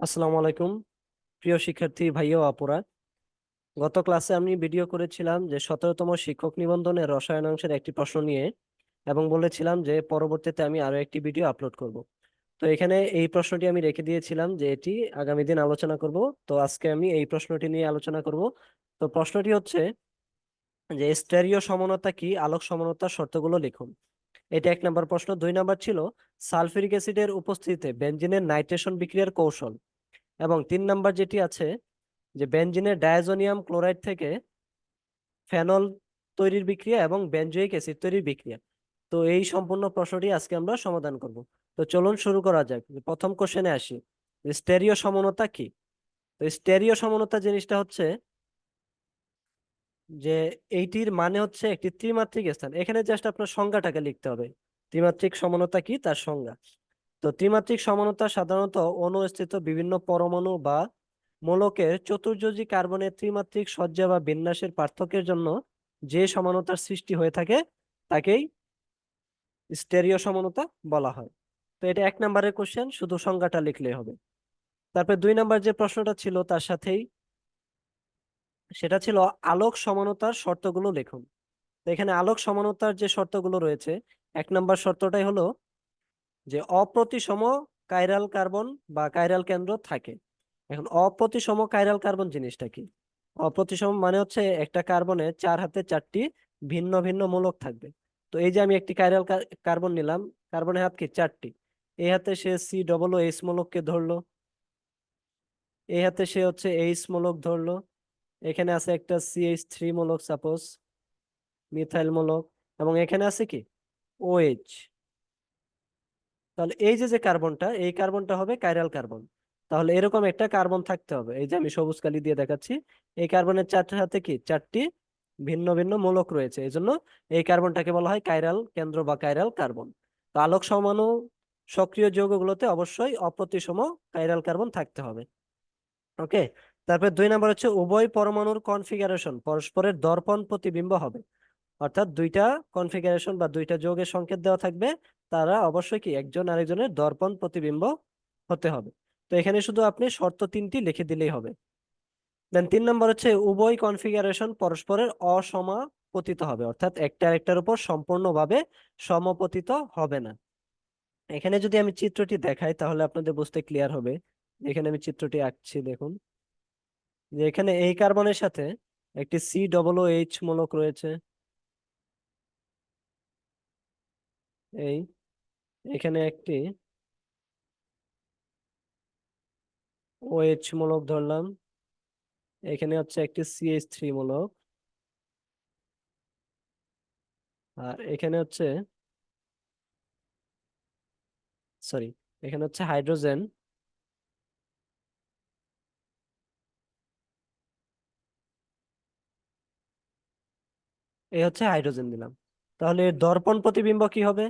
আসসালামু আলাইকুম। প্রিয় শিক্ষার্থী ভাইয়া ও আপুরা, গত ক্লাসে আমি ভিডিও করেছিলাম যে সতেরোতম শিক্ষক নিবন্ধনের রসায়নাংশের একটি প্রশ্ন নিয়ে এবং বলেছিলাম যে পরবর্তীতে আমি আরও একটি ভিডিও আপলোড করব। তো এখানে এই প্রশ্নটি আমি রেখে দিয়েছিলাম যে এটি আগামী দিন আলোচনা করব। তো আজকে আমি এই প্রশ্নটি নিয়ে আলোচনা করব। তো প্রশ্নটি হচ্ছে যে স্টেরিও সমানতা কি? আলোক সমানতার শর্তগুলো লিখুন। এটা এক নম্বর প্রশ্ন। দুই নম্বর ছিল সালফিউরিক অ্যাসিডের উপস্থিতিতে বেঞ্জিনের নাইট্রেশন বিক্রিয়ার কৌশল। এবং তিন নাম্বার যেটি আছে, যে বেঞ্জিনের ডায়াজোনিয়াম ক্লোরাইড থেকে ফেনল তৈরির বিক্রিয়া এবং বেনজোইক অ্যাসিড তৈরির বিক্রিয়া। তো এই সম্পূর্ণ প্রশ্নটি আজকে আমরা সমাধান করব। তো চলুন শুরু করা যাক। প্রথম কোশ্চেনে আসি। স্টেরিও সমানতা কি? তো স্টেরিও সমানতা জিনিসটা হচ্ছে যে এইটির মানে হচ্ছে একটি ত্রিমাত্রিক স্থান। এখানে জাস্ট আপনার সংজ্ঞাটাকে লিখতে হবে। ত্রিমাত্রিক সমানতা কি? তার সংজ্ঞা। তো ত্রিমাত্রিক সমানতা সাধারণত অনুস্থিত বিভিন্ন পরমাণু বা মূলকের চতুর্যোজী কার্বনের ত্রিমাত্রিক সজ্জা বা বিন্যাসের পার্থক্যের জন্য যে সমানতার সৃষ্টি হয়ে থাকে, তাকেই স্টেরিও সমানতা বলা হয়। তো এটা এক নম্বরের কোশ্চেন শুধু সংজ্ঞাটা লিখলেই হবে। তারপরে দুই নম্বর যে প্রশ্নটা ছিল, তার সাথেই সেটা ছিল আলোক সমানতার শর্তগুলো লিখুন। এখানে আলোক সমানতার যে শর্তগুলো রয়েছে, এক নম্বর শর্তটাই হলো যে অপ্রতিসম কাইরাল কার্বন বা কাইরাল কেন্দ্র থাকে। এখন অপ্রতিসম কাইরাল কার্বন জিনিসটা কি? অপ্রতিসম মানে হচ্ছে একটা কার্বনে চার হাতে চারটি ভিন্ন ভিন্ন মূলক থাকবে। তো এই যে আমি একটি কাইরাল কার্বন নিলাম কার্বনের হাত কি? চারটি। এই হাতে সে সি ডবল এইচ মূলককে ধরলো। এই হাতে সে হচ্ছে এইচ মূলক ধরলো। এখানে আছে একটা সিএইচ থ্রি মূলক সাপোজ মিথাইল মূলক, এবং এখানে আছে কি? ওএইচ তাহলে এই যে যে কার্বনটা, এই কার্বনটা হবে কাইরাল কার্বন তাহলে এরকম একটা কার্বন থাকতে হবে। এই যে, আমি সবুজ কালি দিয়ে দেখাচ্ছি। এই কার্বনের চারটার সাথে কি? চারটি ভিন্ন ভিন্ন মূলক রয়েছে। এই জন্য এই কার্বনটাকে বলা হয় কাইরাল কেন্দ্র বা কাইরাল কার্বন তো আলোক সমাণু সক্রিয় যৌগগুলোতে অবশ্যই অপ্রতিসম কাইরাল কার্বন থাকতে হবে। ওকে তারপর দুই নাম্বার হচ্ছে উভয় পরমাণুর কনফিগারেশন পরস্পরের দর্পণ প্রতিবিম্ব হবে। অর্থাৎ দুইটা কনফিগারেশন বা দুইটা যোগের সংকেত দেওয়া থাকবে, তারা অবশ্যই কি একজন আরেকজনের দর্পণ প্রতিবিম্ব হতে হবে। তো এখানে শুধু আপনি শর্ত তিনটি লিখে দিলেই হবে। দেন তিন নম্বর হচ্ছে উভয় কনফিগারেশন পরস্পরের অসমাপতিত হবে, অর্থাৎ একটা আরেকটার উপর সম্পূর্ণভাবে সমপতিত হবে না। এখানে যদি আমি চিত্রটি দেখাই, তাহলে আপনাদের বুঝতে ক্লিয়ার হবে। এখানে আমি চিত্রটি আঁকছি, দেখুন। যে এখানে এই কার্বনের সাথে একটি সি ডবল এইচ মূলক রয়েছে। এই, এখানে একটি ওএইচ মূলক ধরলাম। এখানে হচ্ছে একটি সিএইচ থ্রি মূলক। আর এখানে হচ্ছে সরি এখানে হচ্ছে হাইড্রোজেন। এই হচ্ছে হাইড্রোজেন দিলাম। তাহলে দর্পণ প্রতিবিম্ব কি হবে?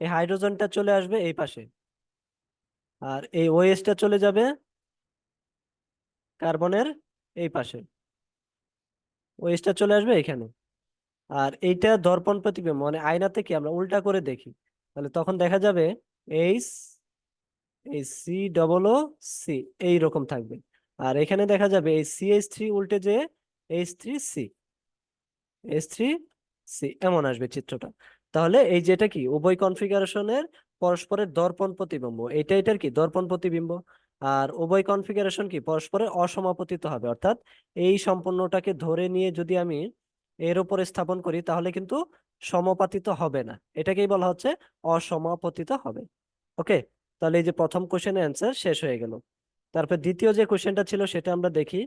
এই হাইড্রোজেনটা চলে আসবে এই পাশে। আর এই ওএসটা চলে যাবে কার্বনের এই পাশে। ওএসটা চলে আসবে এখানে। আর এইটা দর্পণ প্রতিবিম্ব মানে আয়নাতে কি আমরা উল্টা করে দেখি। তাহলে তখন দেখা যাবে এইচ এই সি ডবল ও সি এইরকম থাকবে। আর এখানে দেখা যাবে এই সি এইচ থ্রি উল্টে যে H three C H three C এমন আসবে চিত্রটা। তাহলে এই যেটা কি? উভয় কনফিগারেশনের পরস্পরের দর্পণ প্রতিবিম্ব। এটা এটার কি? দর্পণ প্রতিবিম্ব। আর উভয় কনফিগারেশন কি? পরস্পরের অসমাপতিত হবে। অর্থাৎ এই সম্পূর্ণটাকে ধরে নিয়ে যদি আমি এর উপরে স্থাপন করি, তাহলে কিন্তু সমাপাতিত হবে না। এটাকেই বলা হচ্ছে অসমাপতিত হবে। ওকে? তাহলে এই যে প্রথম কোশ্চেনের অ্যান্সার শেষ হয়ে গেল। তারপর দ্বিতীয় যে কোশ্চেনটা ছিল, সেটা আমরা দেখি।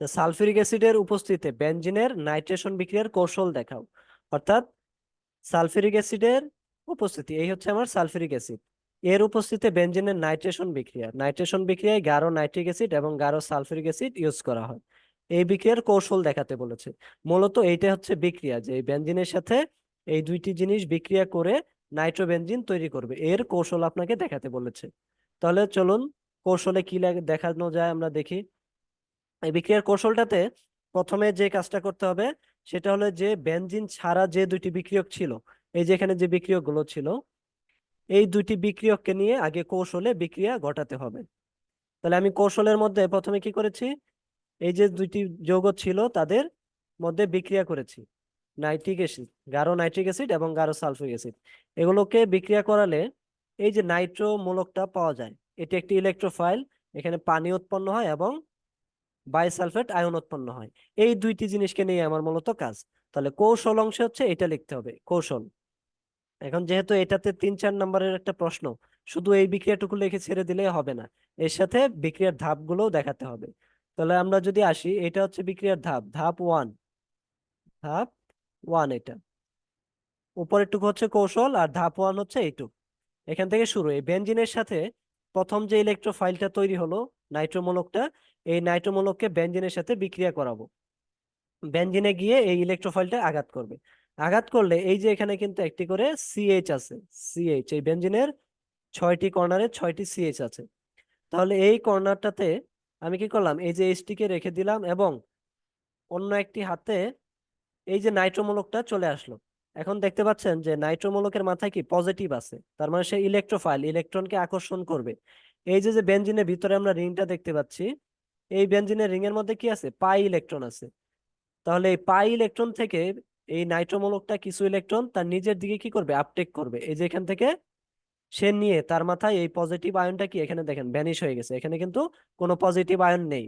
সালফিউরিক অ্যাসিডের উপস্থিতিতে বেনজিনের নাইট্রেশন বিক্রিয়ার কৌশল দেখাও। অর্থাৎ সালফিউরিক অ্যাসিডের উপস্থিতি, এই হচ্ছে আমার সালফিউরিক অ্যাসিড। এর উপস্থিতিতে বেনজিনের নাইট্রেশন বিক্রিয়া, নাইট্রেশন বিক্রিয়ায় গাঢ় নাইট্রিক অ্যাসিড এবং গাঢ় সালফিউরিক অ্যাসিড ইউজ করা হয়। এই বিক্রিয়ার কৌশল দেখাতে বলেছে। মূলত এইটা হচ্ছে বিক্রিয়া, যে বেনজিনের সাথে এই দুইটি জিনিস বিক্রিয়া করে নাইট্রোবেনজিন তৈরি করবে। এর কৌশল আপনাকে দেখাতে বলেছে। তাহলে চলুন কৌশলে কি দেখানো যায় আমরা দেখি। এই বিক্রিয়ার কৌশলটাতে প্রথমে যে কাজটা করতে হবে সেটা হলো যে বেনজিন ছাড়া যে দুইটি বিক্রিয়ক ছিল, এই যে এখানে যে বিক্রিয়কগুলো ছিল, এই দুইটি বিক্রিয়ককে নিয়ে আগে কৌশলে বিক্রিয়া ঘটাতে হবে। তাহলে আমি কৌশলের মধ্যে প্রথমে কি করেছি? এই যে দুইটি যৌগ ছিল তাদের মধ্যে বিক্রিয়া করেছি। নাইট্রিক অ্যাসিড, গাঢ় নাইট্রিক অ্যাসিড এবং গাঢ় সালফিক অ্যাসিড। এগুলোকে বিক্রিয়া করালে এই যে নাইট্রো মূলকটা পাওয়া যায়, এটি একটি ইলেকট্রোফাইল, এখানে পানি উৎপন্ন হয় এবং বাইসালফেট আয়ন উৎপন্ন হয়। এই দুইটি জিনিসকে নিয়ে আমার মূলত কাজ। তাহলে কৌশল অংশে হচ্ছে এটা লিখতে হবে, কৌশল। এখন যেহেতু এটাতে তিন চার নম্বরের একটা প্রশ্ন, শুধু এই বিক্রিয়াটুকু লিখে ছেড়ে দিলে হবে না। এর সাথে বিক্রিয়ার ধাপগুলোও দেখাতে হবে। তাহলে আমরা যদি আসি, এটা হচ্ছে বিক্রিয়ার ধাপ ধাপ ওয়ান। ধাপ ওয়ান এটা। উপরেরটুকু হচ্ছে কৌশল আর ধাপ ওয়ান হচ্ছে এইটুক। এখান থেকে শুরু, এই বেঞ্জিনের সাথে প্রথম যে ইলেকট্রোফাইলটা তৈরি হলো নাইট্রোমূলকটা, এই নাইট্রোমোলককে বেঞ্জিনের সাথে বিক্রিয়া করাবো। বেঞ্জিনে গিয়ে এই ইলেকট্রোফাইলটা আঘাত করবে। আঘাত করলে এই যে এখানে কিন্তু একটি করে সিএইচ আছে সিএইচ এই বেঞ্জিনের ছয়টি কর্নারে ছয়টি সিএইচ আছে। তাহলে এই কর্নারটাতে আমি কি করলাম? এই যে এইচটিকে রেখে দিলাম এবং অন্য একটি হাতে এই যে নাইট্রোমোলকটা চলে আসলো। এখন দেখতে পাচ্ছেন যে নাইট্রোমোলকের মাথায় কি? পজিটিভ আছে। তার মানে সে ইলেকট্রোফাইল ইলেকট্রনকে আকর্ষণ করবে। এই যে যে বেঞ্জিনের ভিতরে আমরা রিংটা দেখতে পাচ্ছি, এই বেঞ্জিনের রিং এর মধ্যে কি আছে? পাই ইলেকট্রন আছে। তাহলে এই পাই ইলেকট্রন থেকে এই নাইট্রোমূলকটা কিছু ইলেকট্রন তার নিজের দিকে কি করবে? আপটেক করবে। এই যে, এখান থেকে সে নিয়ে তার মাথায় এই পজিটিভ আয়নটা কি? এখানে দেখেন ভ্যানিশ হয়ে গেছে। এখানে কিন্তু কোনো পজিটিভ আয়ন নেই।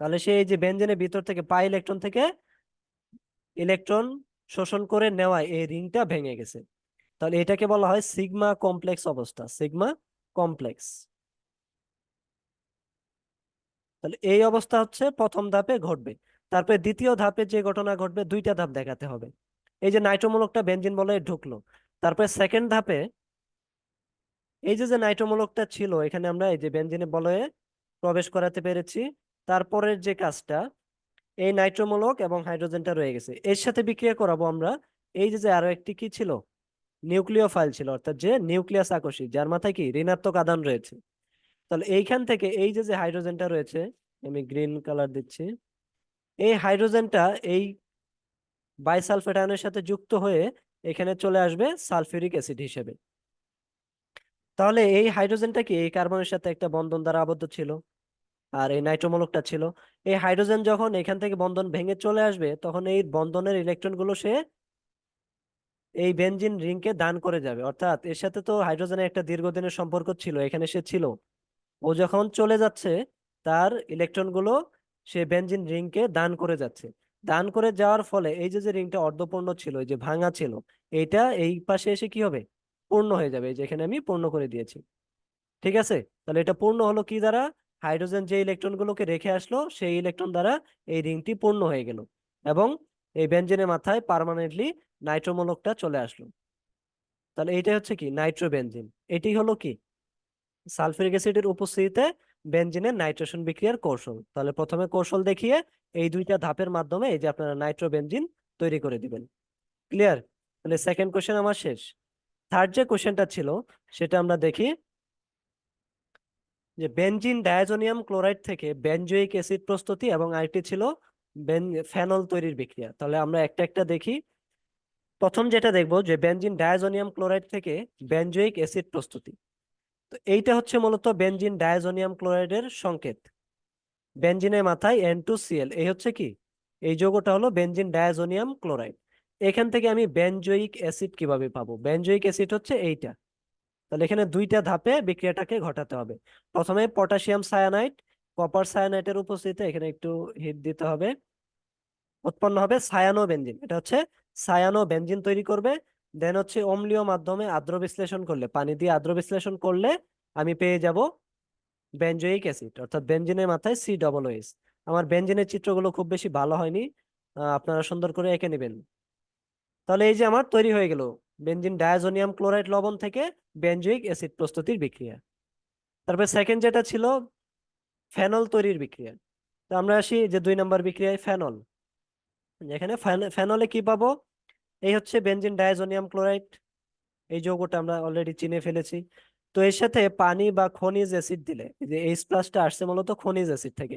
তাহলে সে এই যে বেঞ্জিনের ভিতর থেকে পাই ইলেকট্রন থেকে ইলেকট্রন শোষণ করে নেওয়ায় এই রিংটা ভেঙে গেছে। তাহলে এটাকে বলা হয় সিগমা কমপ্লেক্স অবস্থা। সিগমা কমপ্লেক্স তাহলে এই অবস্থা হচ্ছে প্রথম ধাপে ঘটবে। তারপরে দ্বিতীয় ধাপে যে ঘটনা ঘটবে, দুইটা ধাপ দেখাতে হবে। এই যে নাইট্রোমূলকটা বেঞ্জিন বলয়ে ঢুকলো। তারপরে সেকেন্ড ধাপে এই যে যে নাইট্রোমূলকটা ছিল, এখানে আমরা এই যে বেঞ্জিনে বলয়ে প্রবেশ করাতে পেরেছি। তারপরের যে কাজটা, এই নাইট্রোমূলক এবং হাইড্রোজেনটা রয়ে গেছে। এর সাথে বিক্রিয়া করাবো আমরা। এই যে যে আরও একটি কি ছিল? নিউক্লিয় ফাইল ছিল, অর্থাৎ যে নিউক্লিয়াস আকর্ষী যার মাথায় কি? ঋণাত্মক আধান রয়েছে। তাহলে এইখান থেকে এই যে যে হাইড্রোজেনটা রয়েছে, আমি গ্রিন কালার দিচ্ছি, এই হাইড্রোজেনটা এই বাইসালফেট আয়নের সাথে যুক্ত হয়ে এখানে চলে আসবে সালফিউরিক অ্যাসিড হিসেবে। তাহলে এই হাইড্রোজেনটা কি? এই কার্বনের সাথে একটা বন্ধন দ্বারা আবদ্ধ ছিল, আর এই নাইট্রোমূলকটা ছিল। এই হাইড্রোজেন যখন এখান থেকে বন্ধন ভেঙে চলে আসবে, তখন এই বন্ধনের ইলেকট্রনগুলো সে এই বেনজিন রিংকে দান করে যাবে। অর্থাৎ এর সাথে তো হাইড্রোজেনের একটা দীর্ঘদিনের সম্পর্ক ছিল, এখানে সে ছিল। ও যখন চলে যাচ্ছে, তার ইলেকট্রনগুলো সে বেনজিন রিংকে দান করে যাচ্ছে। দান করে যাওয়ার ফলে এই যে যে রিংটা অর্ধপূর্ণ ছিল, এই যে ভাঙা ছিল, এইটা এই পাশে এসে কি হবে? পূর্ণ হয়ে যাবে। এই যে এখানে আমি পূর্ণ করে দিয়েছি। ঠিক আছে? তাহলে এটা পূর্ণ হলো কি দ্বারা? হাইড্রোজেন যে ইলেকট্রন গুলোকে রেখে আসলো, সেই ইলেকট্রন দ্বারা এই রিংটি পূর্ণ হয়ে গেল। এবং এই বেঞ্জিনের মাথায় পার্মানেন্টলি নাইট্রোমূলকটা চলে আসলো। তাহলে এইটাই হচ্ছে কি? নাইট্রো বেঞ্জিন এটি হলো কি? সালফিউরিক অ্যাসিডের উপস্থিতিতে বেঞ্জিনের নাইট্রেশন বিক্রিয়ার কৌশল। তাহলে প্রথমে কৌশল দেখিয়ে এই দুইটা ধাপের মাধ্যমে এই যে আপনারা নাইট্রো বেঞ্জিন তৈরি করে দিবেন। ক্লিয়ার? তাহলে সেকেন্ড কোশ্চেন আমার শেষ। থার্ড যে কোশ্চেনটা ছিল, সেটা আমরা দেখি যে বেনজিন ডায়াজোনিয়াম ক্লোরাইড থেকে বেনজোইক অ্যাসিড প্রস্তুতি এবং আরেকটি ছিল ফেনল তৈরির বিক্রিয়া। তাহলে আমরা একটা একটা দেখি। প্রথম যেটা দেখব যে বেনজিন ডায়াজোনিয়াম ক্লোরাইড থেকে বেনজোইক অ্যাসিড প্রস্তুতি। তো এইটা হচ্ছে মূলত বেনজিন ডায়াজোনিয়াম ক্লোরাইডের সংকেত। বেনজিনের মাথায় এন টু সিএল এই হচ্ছে কি? এই যৌগটা হলো বেনজিন ডায়াজোনিয়াম ক্লোরাইড। এখান থেকে আমি বেনজোইক অ্যাসিড কীভাবে পাবো? বেনজোইক অ্যাসিড হচ্ছে এইটা। তাহলে এখানে দুইটা ধাপে বিক্রিয়াটাকে ঘটাতে হবে। প্রথমে পটাশিয়াম সায়ানাইড, কপার সায়ানাইটের উপস্থিতিতে এখানে একটু হিট দিতে হবে। উৎপন্ন হবে সায়ানো বেঞ্জিন এটা হচ্ছে সায়ানো বেঞ্জিন তৈরি করবে, দেন হচ্ছে অম্লীয় মাধ্যমে আদ্র বিশ্লেষণ করলে, পানি দিয়ে আদ্র বিশ্লেষণ করলে আমি পেয়ে যাব বেনজোইক অ্যাসিড, অর্থাৎ বেঞ্জিনের মাথায় সি ডবল ওএস আমার বেঞ্জিনের চিত্রগুলো খুব বেশি ভালো হয়নি আপনারা সুন্দর করে এঁকে নেবেন। তাহলে এই যে আমার তৈরি হয়ে গেল বেঞ্জিন ডায়াজোনিয়াম ক্লোরাইড লবণ থেকে বেনজোইক অ্যাসিড প্রস্তুতির বিক্রিয়া। তারপরে সেকেন্ড যেটা ছিল, ফেনল তৈরির বিক্রিয়া। তো আমরা আসি যে দুই নম্বর বিক্রিয়ায়, ফেনল। এখানে ফেনলে কি পাবো? এই হচ্ছে বেনজিন ডায়াজোনিয়াম ক্লোরাইড এই যৌগটা আমরা অলরেডি চিনে ফেলেছি। তো এর সাথে পানি বা খনিজ অ্যাসিড দিলে যে এইচ প্লাসটা আসছে মূলত খনিজ অ্যাসিড থেকে।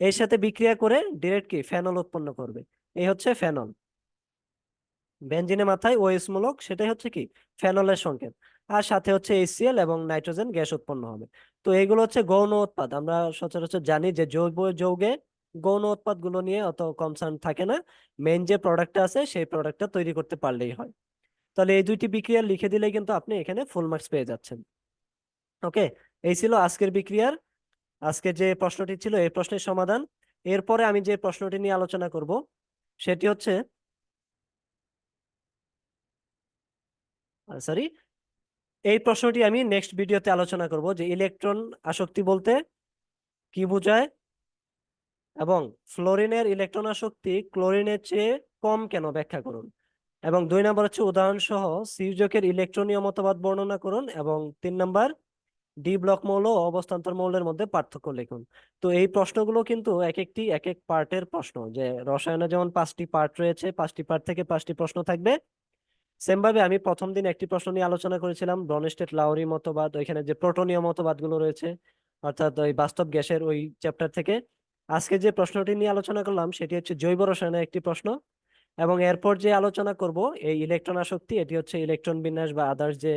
এর সাথে বিক্রিয়া করে ডিরেক্ট কি? ফেনল উৎপন্ন করবে। এই হচ্ছে ফেনল বেঞ্জিনের মাথায় ওএস মূলক, সেটাই হচ্ছে কি? ফেনলের সংকেত। আর সাথে হচ্ছে এইচসিএল এবং নাইট্রোজেন গ্যাস উৎপন্ন হবে। তো এগুলো হচ্ছে গৌণ উৎপাদ। আমরা সচরাচর জানি যে জৈব যৌগে গৌণ উৎপাদগুলো নিয়ে অত কনসার্ন থাকে না। মেইন যে প্রোডাক্টটা আছে, সেই প্রোডাক্টটা তৈরি করতে পারলেই হয়। তাহলে এই দুইটি বিক্রিয়া লিখে দিলে কিন্তু আপনি এখানে ফুল মার্কস পেয়ে যাচ্ছেন। ওকে এই ছিল আজকের বিক্রিয়ার। আজকে যে প্রশ্নটি ছিল, এই প্রশ্নের সমাধান। এরপরে আমি যে প্রশ্নটি নিয়ে আলোচনা করব, সেটি হচ্ছে সরি এই প্রশ্নটি আমি নেক্সট ভিডিওতে আলোচনা করব যে ইলেকট্রন আসক্তি বলতে কি বোঝায়? এবং ফ্লোরিনের ইলেকট্রন আসক্তি ক্লোরিনের চেয়ে কম কেন ব্যাখ্যা করুন? এবং দুই নম্বর হচ্ছে উদাহরণ সহ সিউজকের ইলেকট্রনীয় মতবাদ বর্ণনা করুন এবং তিন নম্বর ডি ব্লক মৌল ও অবস্থান্তর মৌলের মধ্যে পার্থক্য লিখুন। তো এই প্রশ্নগুলো কিন্তু এক একটি এক এক পার্টের প্রশ্ন যে রসায়নে যেমন পাঁচটি পার্ট রয়েছে, পাঁচটি পার্ট থেকে পাঁচটি প্রশ্ন থাকবে। সেম ভাবে আমি প্রথম দিন একটি প্রশ্ন নিয়ে আলোচনা করেছিলাম ব্রনস্টেট লাউরি মতবাদ, ওইখানে যে প্রোটনীয় মতবাদগুলো রয়েছে, অর্থাৎ ওই বাস্তব গ্যাসের ওই চ্যাপ্টার থেকে। আজকে যে প্রশ্নটি নিয়ে আলোচনা করলাম, সেটি হচ্ছে জৈব রসায়নের একটি প্রশ্ন এবং এরপর যে আলোচনা করব, এই ইলেকট্রন আসক্তি, এটি হচ্ছে ইলেকট্রন বিন্যাস বা আদার্স যে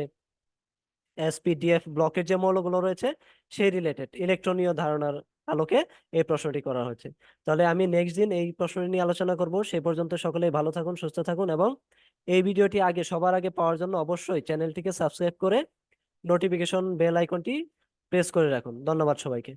এসপিডিএফ ব্লকের যে মৌলগুলো রয়েছে, সেই রিলেটেড ইলেকট্রনীয় ধারণার আলোকে এই প্রশ্নটি করা হয়েছে। তাহলে আমি নেক্সট দিন এই প্রশ্নটি নিয়ে আলোচনা করব। সেই পর্যন্ত সকলেই ভালো থাকুন, সুস্থ থাকুন এবং এই ভিডিওটি আগে সবার আগে পাওয়ার জন্য অবশ্যই চ্যানেলটিকে সাবস্ক্রাইব করে নোটিফিকেশন বেল আইকনটি প্রেস করে রাখুন। ধন্যবাদ সবাইকে।